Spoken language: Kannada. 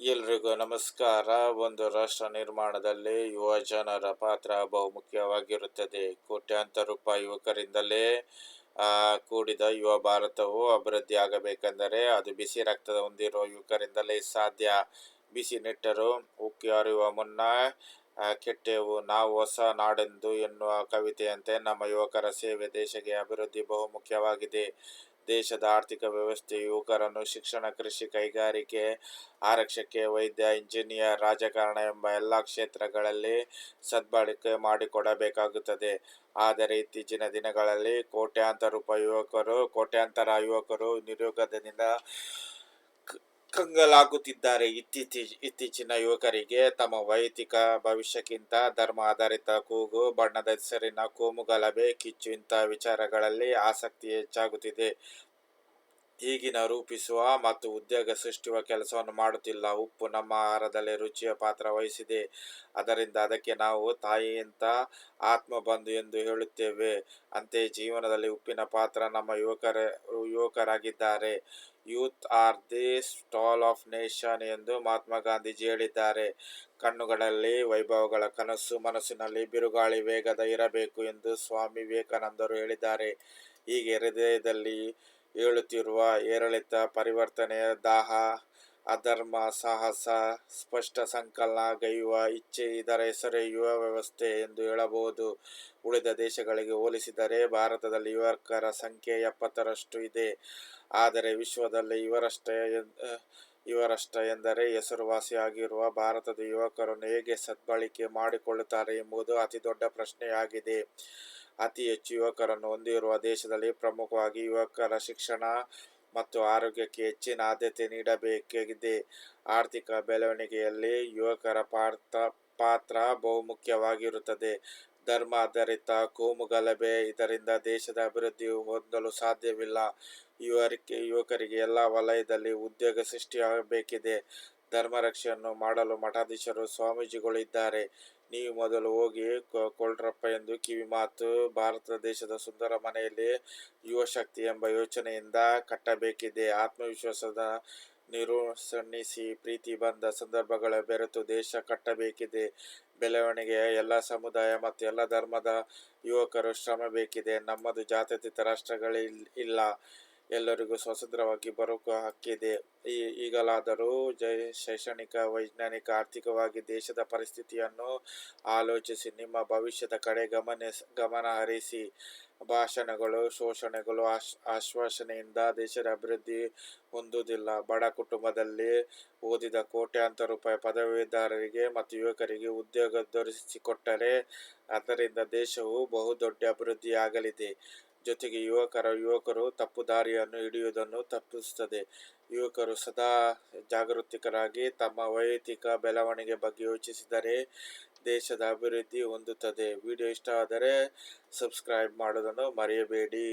ಎಲ್ರಿಗೂ ನಮಸ್ಕಾರ. ಒಂದು ರಾಷ್ಟ್ರ ನಿರ್ಮಾಣದಲ್ಲಿ ಯುವ ಜನರ ಪಾತ್ರ ಬಹುಮುಖ್ಯವಾಗಿರುತ್ತದೆ. ಕೋಟ್ಯಾಂತರ ರೂಪಾಯಿ ಯುವಕರಿಂದಲೇ ಕೂಡಿದ ಯುವ ಭಾರತವು ಅಭಿವೃದ್ಧಿ ಆಗಬೇಕೆಂದರೆ ಅದು ಬಿಸಿ ರಕ್ತದ ಹೊಂದಿರುವ ಯುವಕರಿಂದಲೇ ಸಾಧ್ಯ. ಬಿಸಿ ನೆಟ್ಟರು ಉಕ್ಕಿ ಹರಿಯುವ ಮುನ್ನ ಕೆಟ್ಟೆವು ನಾವು ಹೊಸ ನಾಡೆಂದು ಎನ್ನುವ ಕವಿತೆಯಂತೆ ನಮ್ಮ ಯುವಕರ ಸೇವೆ ದೇಶಕ್ಕೆ ಅಭಿವೃದ್ಧಿ ಬಹುಮುಖ್ಯವಾಗಿದೆ. ದೇಶದ ಆರ್ಥಿಕ ವ್ಯವಸ್ಥೆ ಯುವಕರನ್ನು ಶಿಕ್ಷಣ, ಕೃಷಿ, ಕೈಗಾರಿಕೆ, ಆರಕ್ಷಕೆ, ವೈದ್ಯ, ಇಂಜಿನಿಯರ್ ರಾಜಕಾರಣ ಎಂಬ ಎಲ್ಲ ಕ್ಷೇತ್ರಗಳಲ್ಲಿ ಸದ್ಬಳಕೆ ಮಾಡಿಕೊಡಬೇಕಾಗುತ್ತದೆ. ಆದರೆ ಇತ್ತೀಚಿನ ದಿನಗಳಲ್ಲಿ ಕೋಟ್ಯಾಂತರ ರೂಪಾಯಿ ಯುವಕರು, ಕೋಟ್ಯಾಂತರ ಯುವಕರು ನಿರುದ್ಯೋಗದಿಂದ ಕಂಗಾಲಾಗುತ್ತಿದ್ದಾರೆ. ಇತ್ತೀಚಿ, ಇತ್ತೀಚಿನ ಯುವಕರಿಗೆ ತಮ್ಮ ವೈಯಕ್ತಿಕ ಭವಿಷ್ಯಕ್ಕಿಂತ ಧರ್ಮ ಆಧಾರಿತ ಕೂಗು, ಬಣ್ಣದ ಹೆಸರಿನ ಕೋಮು ಗಲಭೆ ಕಿಚ್ಚು ಇಂತಹ ವಿಚಾರಗಳಲ್ಲಿ ಆಸಕ್ತಿ ಹೆಚ್ಚಾಗುತ್ತಿದೆ. ಈಗಿನ ರೂಪಿಸುವ ಮತ್ತು ಉದ್ಯೋಗ ಸೃಷ್ಟಿಸುವ ಕೆಲಸವನ್ನು ಮಾಡುತ್ತಿಲ್ಲ. ಉಪ್ಪು ನಮ್ಮ ಆಹಾರದಲ್ಲಿ ರುಚಿಯ ಪಾತ್ರ ವಹಿಸಿದೆ. ಅದರಿಂದ ಅದಕ್ಕೆ ನಾವು ತಾಯಿಯಿಂದ ಆತ್ಮ ಬಂಧು ಎಂದು ಹೇಳುತ್ತೇವೆ. ಅಂತೆ ಜೀವನದಲ್ಲಿ ಉಪ್ಪಿನ ಪಾತ್ರ ನಮ್ಮ ಯುವಕರ, ಯುವಕರಾಗಿದ್ದಾರೆ. Youth are the stall of nation ಎಂದು ಮಹಾತ್ಮ ಗಾಂಧೀಜಿ ಹೇಳಿದ್ದಾರೆ. ಕಣ್ಣುಗಳಲ್ಲಿ ವೈಭವಗಳ ಕನಸು, ಮನಸ್ಸಿನಲ್ಲಿ ಬಿರುಗಾಳಿ ವೇಗದ ಇರಬೇಕು ಎಂದು ಸ್ವಾಮಿ ವಿವೇಕಾನಂದರು ಹೇಳಿದ್ದಾರೆ. ಹೀಗೆ ಹೃದಯದಲ್ಲಿ ಏಳುತ್ತಿರುವ ಏರಿಳಿತ ಪರಿವರ್ತನೆಯ ದಾಹ, ಅಧರ್ಮ, ಸಾಹಸ, ಸ್ಪಷ್ಟ ಸಂಕಲನ ಗೈಯುವ ಇಚ್ಛೆ ಇದರ ಹೆಸರೇ ಯುವ ವ್ಯವಸ್ಥೆ ಎಂದು ಹೇಳಬಹುದು. ಉಳಿದ ದೇಶಗಳಿಗೆ ಹೋಲಿಸಿದರೆ ಭಾರತದಲ್ಲಿ ಯುವಕರ ಸಂಖ್ಯೆ ಎಪ್ಪತ್ತರಷ್ಟು ಇದೆ. ಆದರೆ ವಿಶ್ವದಲ್ಲಿ ಇವರಷ್ಟೇ ಇವರಷ್ಟ ಎಂದರೆ ಹೆಸರುವಾಸಿಯಾಗಿರುವ ಭಾರತದ ಯುವಕರನ್ನು ಹೇಗೆ ಸದ್ಬಳಕೆ ಮಾಡಿಕೊಳ್ಳುತ್ತಾರೆ ಎಂಬುದು ಅತಿ ದೊಡ್ಡ ಪ್ರಶ್ನೆಯಾಗಿದೆ. ಅತಿ ಹೆಚ್ಚು ಯುವಕರನ್ನು ಹೊಂದಿರುವ ದೇಶದಲ್ಲಿ ಪ್ರಮುಖವಾಗಿ ಯುವಕರ ಶಿಕ್ಷಣ ಮತ್ತು ಆರೋಗ್ಯಕ್ಕೆ ಹೆಚ್ಚಿನ ಆದ್ಯತೆ ನೀಡಬೇಕಾಗಿದೆ ಆರ್ಥಿಕ ಬೆಳವಣಿಗೆಯಲ್ಲಿ ಯುವಕರ ಪಾತ್ರ ಪಾತ್ರ ಬಹುಮುಖ್ಯವಾಗಿರುತ್ತದೆ. ಧರ್ಮ ಆಧಾರಿತ ಕೋಮು, ಗಲಭೆ ಇದರಿಂದ ದೇಶದ ಅಭಿವೃದ್ಧಿ ಹೊಂದಲು ಸಾಧ್ಯವಿಲ್ಲ. ಯುವರಿಗೆ ಯುವಕರಿಗೆ ಎಲ್ಲ ವಲಯದಲ್ಲಿ ಉದ್ಯೋಗ ಸೃಷ್ಟಿಯಾಗಬೇಕಿದೆ. ಧರ್ಮ ರಕ್ಷೆಯನ್ನು ಮಾಡಲು ಮಠಾಧೀಶರು ಸ್ವಾಮೀಜಿಗಳು ಇದ್ದಾರೆ ನೀವು ಮೊದಲು ಹೋಗಿ ಕೊ- ಕೊಳ್ಳ್ರಪ್ಪ ಎಂದು ಕಿವಿ ಮಾತು, ಭಾರತ ದೇಶದ ಸುಂದರ ಮನೆಯಲ್ಲಿ ಯುವಶಕ್ತಿ ಎಂಬ ಯೋಚನೆಯಿಂದ ಕಟ್ಟಬೇಕಿದೆ. ಆತ್ಮವಿಶ್ವಾಸದ ನಿರುಸಣಿಸಿ ಪ್ರೀತಿ ಬಂದ ಸಂದರ್ಭಗಳ ಬೆರೆತು ದೇಶ ಕಟ್ಟಬೇಕಿದೆ. ಬೆಳವಣಿಗೆಯ ಎಲ್ಲ ಸಮುದಾಯ ಮತ್ತು ಎಲ್ಲ ಧರ್ಮದ ಯುವಕರು ಶ್ರಮ ಬೇಕಿದೆ ನಮ್ಮದು ಜಾತ್ಯತೀತ ರಾಷ್ಟ್ರಗಳಿಲ್, ಇಲ್ಲ. ಎಲ್ಲರಿಗೂ ಸ್ವತಂತ್ರವಾಗಿ ಬರೋಕೆ ಹಕ್ಕಿದೆ. ಈ ಈಗಲಾದರೂ ಜೈ ಶೈಕ್ಷಣಿಕ, ವೈಜ್ಞಾನಿಕ, ಆರ್ಥಿಕವಾಗಿ ದೇಶದ ಪರಿಸ್ಥಿತಿಯನ್ನು ಆಲೋಚಿಸಿ, ನಿಮ್ಮ ಭವಿಷ್ಯದ ಕಡೆ ಗಮನ ಗಮನ ಹರಿಸಿ. ಭಾಷಣಗಳು, ಶೋಷಣೆಗಳು ಆಶ್, ಆಶ್ವಾಸನೆಯಿಂದ ದೇಶದ ಅಭಿವೃದ್ಧಿ ಹೊಂದುವುದಿಲ್ಲ. ಬಡ ಕುಟುಂಬದಲ್ಲಿ ಓದಿದ ಕೋಟ್ಯಾಂತರ ರೂಪಾಯಿ ಪದವೀಧರರಿಗೆ ಮತ್ತು ಯುವಕರಿಗೆ ಉದ್ಯೋಗ ದೊರಕಿಸಿಕೊಟ್ಟರೆ ಅದರಿಂದ ದೇಶವು ಬಹುದೊಡ್ಡ ಅಭಿವೃದ್ಧಿಯಾಗಲಿದೆ. ಜೊತೆಗೆ ಯುವಕರ, ಯುವಕರು ತಪ್ಪು ದಾರಿಯನ್ನು ಹಿಡಿಯುವುದನ್ನು ತಪ್ಪಿಸುತ್ತದೆ. ಯುವಕರು ಸದಾ ಜಾಗೃತಿಕರಾಗಿ ತಮ್ಮ ವೈಯಕ್ತಿಕ ಬೆಳವಣಿಗೆ ಬಗ್ಗೆ ಯೋಚಿಸಿದರೆ ದೇಶದ ಅಭಿವೃದ್ಧಿ ಹೊಂದುತ್ತದೆ. ವಿಡಿಯೋ ಇಷ್ಟ ಆದರೆ ಸಬ್ಸ್ಕ್ರೈಬ್ ಮಾಡೋದನ್ನು ಮರೆಯಬೇಡಿ.